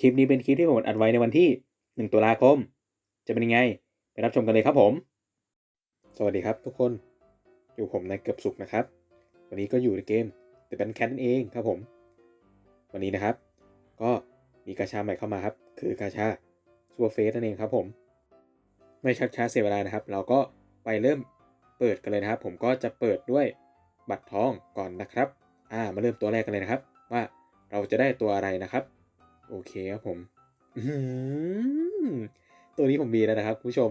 คลิปนี้เป็นคลิปที่ผมอัดไว้ในวันที่ 1 ตุลาคม จะเป็นยังไง ไปรับชมกันเลยครับผม สวัสดีครับทุกคน อยู่ผมในายเกือบสุขนะครับ วันนี้ก็อยู่ในเกมแต่เป็นแคทนั่นเองครับผม วันนี้นะครับ ก็มีกาชาใหม่เข้ามาครับ คือกาชาซัวเฟสนั่นเองครับผม ไม่ชักช้าเสียเวลานะครับ เราก็ไปเริ่มเปิดกันเลยนะครับ ผมก็จะเปิดด้วยบัตรทองก่อนนะครับ อ่า มาเริ่มตัวแรกกันเลยนะครับ ว่าเราจะได้ตัวอะไรนะครับ โอเคครับผมตัวนี้ผมมีแล้วนะครับคุณผู้ชม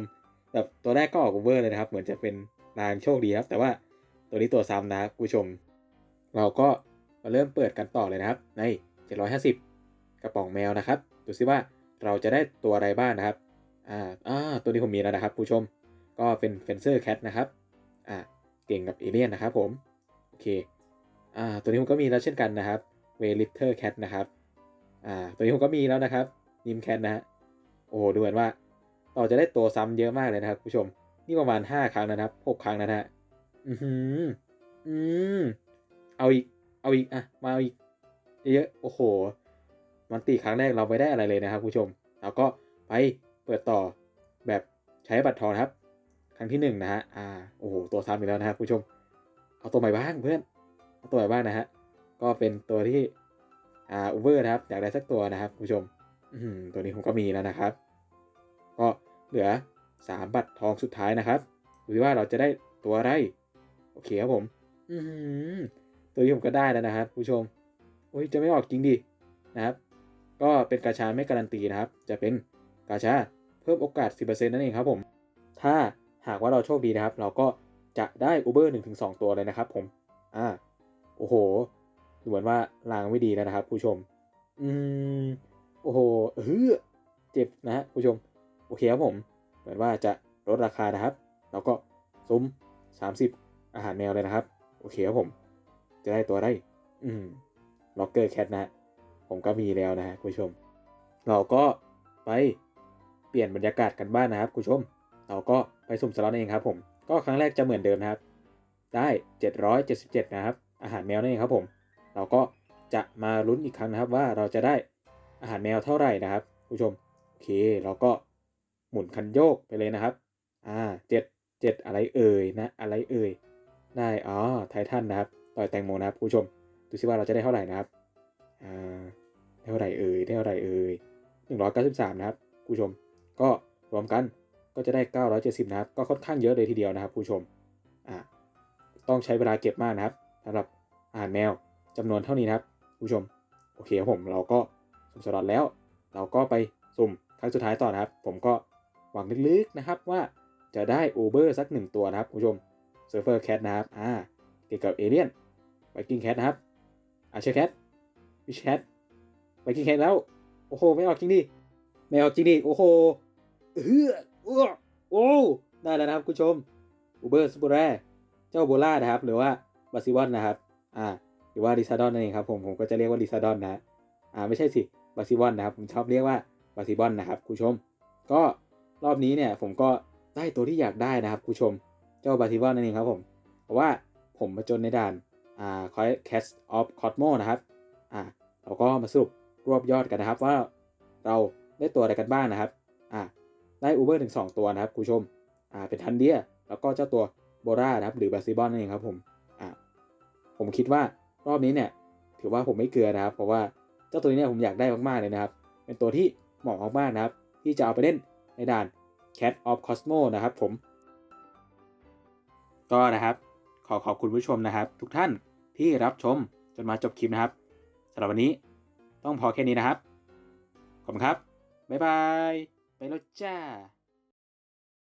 แบบตัวแรกก็ออกเวอร์เลยนะครับ เหมือนจะเป็นรางโชคดีครับ แต่ว่าตัวนี้ตัวซ้ำนะคุณผู้ชม เราก็มาเริ่มเปิดกันต่อเลยนะครับ ใน 750 กระป๋องแมวนะครับ ดูซิว่าเราจะได้ตัวอะไรบ้างนะครับ อ่าอ่าตัวนี้ผมมีแล้วนะครับผู้ชม ก็เป็นเฟนเซอร์แคทนะครับ อ่าเก่งกับเอเลี่ยนนะครับผม โอเค อ่า ตัวนี้ผมก็มีแล้วเช่นกันนะครับ เวลิเทอร์แคทนะครับ อ่า ตัวนี้ผมก็มีแล้วนะครับ นิมแคทนะฮะ โอ้ดูเหมือนว่า เราจะได้ตัวซ้ำเยอะมากเลยนะครับผู้ชม นี่ประมาณ5ครั้งนะครับ6ครั้งนะฮะ อือหือ อืม เอาอีก เอาอีก อะ มาเอาอีก เยอะๆโอ้โห มันตีครั้งแรกเราไม่ได้อะไรเลยนะครับผู้ชม เราก็ไปเปิดต่อแบบใช้บัตรทองนครับ ครั้งที่หนึ่งนะฮะ อ่า โอ้โห ตัวซ้ำอีกแล้วนะครับผู้ชม เอาตัวใหม่บ้างเพื่อน เอาตัวใหม่บ้างนะฮะ ก็เป็นตัวที่ อ่าอูเวอร์นะครับอยากได้สักตัวนะครับผู้ชมตัวนี้ผมก็มีแล้วนะครับ ก็เหลือ 3 บัตรทองสุดท้ายนะครับดูว่าเราจะได้ตัวอะไร โอเคครับผมอืมตัวนี้ผมก็ได้แล้วนะครับ ผู้ชมโอ้ยจะไม่ออกจริงดินะครับ ก็เป็นกาชาไม่การันตีนะครับ จะเป็นกาชาเพิ่มโอกาส 10%นั่นเองครับผม ถ้าหากว่าเราโชคดีนะครับ เราก็จะได้อูเบอร์หนึ่งถึงสองตัวเลยนะครับผม อ่า โอ้โห ดูเหมือนว่าลางไม่ดีแล้วนะครับ ผู้ชม อืมโอ้โหเออเจ็บนะฮะผู้ชม โอเคครับผม เหมือนว่าจะลดราคานะครับเราก็ซุ้ม 30 อาหารแมวเลยนะครับ โอเคครับผม จะได้ตัวได้ อืมล็อกเกอร์แคทนะผมก็มีแล้วนะฮะผู้ชม เราก็ไปเปลี่ยนบรรยากาศกันบ้างนะครับผู้ชม เราก็ไปสุ่มสล็อตเองครับ ผม ก็ครั้งแรกจะเหมือนเดิมนะครับ ได้ 777 นะครับ อาหารแมวนั่นเองครับผม เราก็จะมาลุ้นอีกครั้งนะครับว่าเราจะได้อาหารแมวเท่าไหร่นะครับผู้ชมโอเคเราก็หมุนคันโยกไปเลยนะครับอ่าเจ็ดเจ็ดอะไรเอ่ยนะอะไรเอ่ยได้อ๋อไททันนะครับต่อยแตงโมนะครับผู้ชมดูซิว่าเราจะได้เท่าไหร่นะครับอ่าได้เท่าไหร่เอ่ยได้เท่าไหร่เอ่ยหนึ่งร้อยเก้าสิบสามนะครับผู้ชม ก็รวมกันก็จะได้เก้าร้อยเจ็ดสิบนะครับ ก็ค่อนข้างเยอะเลยทีเดียวนะครับ ผู้ชม อ่า ต้องใช้เวลาเก็บมากนะครับสำหรับอาหารแมว จำนวนเท่านี้นะครับผู้ชม โอเคครับผมเราก็สุ่มสล็อตแล้ว เราก็ไปสุ่มครั้งสุดท้ายต่อนะครับ ผมก็หวังลึกๆนะครับว่าจะได้อูเบอร์สักหนึ่งตัวนะครับผู้ชมเซิร์ฟเวอร์แคทนะครับอ่าเกี่ยวกับเอเลี่ยนไวกิ้งแคทนะครับอาเชแคทวิชแคทไวกิ้งแคทแล้วโอ้โหไม่ออกจริงดิไม่ออกจริงดิโอ้โหเฮืออ้โอ้ได้แล้วนะครับคุณผู้ชมอูเบอร์สปูแรเจ้าโบล่านะครับ หรือว่าบาซิวอนนะครับ อ่า หรือว่าดิซาดอนนั่นเองครับผมผมก็จะเรียกว่าดิซาดอนนะอ่าไม่ใช่สิบาซิวอนนะครับผมชอบเรียกว่าบาซิบอนนะครับคุณชม ก็รอบนี้เนี่ยผมก็ได้ตัวที่อยากได้นะครับคุณชม เจ้าบาซิบอนนั่นเองครับผมเพราะว่าผมมาจนในด่านอ่าคอยแคสออฟคอสโมนะครับอ่าเราก็มาสรุปรวบยอดกันนะครับ ว่าเราได้ตัวอะไรกันบ้างนะครับอ่าได้อูเบอร์ถึง 2 ตัวนะครับคุณชมอ่าเป็นทันเดียแล้วก็เจ้าตัวโบรานะครับหรือบาซิบอนนั่นเองครับผมอ่าผมคิดว่า รอบนี้เนี่ยถือว่าผมไม่เกลือนะครับ เพราะว่าเจ้าตัวนี้เนี่ยผมอยากได้มากๆเลยนะครับ เป็นตัวที่เหมาะมากๆนะครับ ที่จะเอาไปเล่นในด่าน Cat of Cosmo นะครับผม ก็นะครับ ขอขอบคุณผู้ชมนะครับ ทุกท่านที่รับชมจนมาจบคลิปนะครับสำหรับวันนี้ต้องพอแค่นี้นะครับ ขอบคุณครับ บ๊ายบาย ไปแล้วจ้า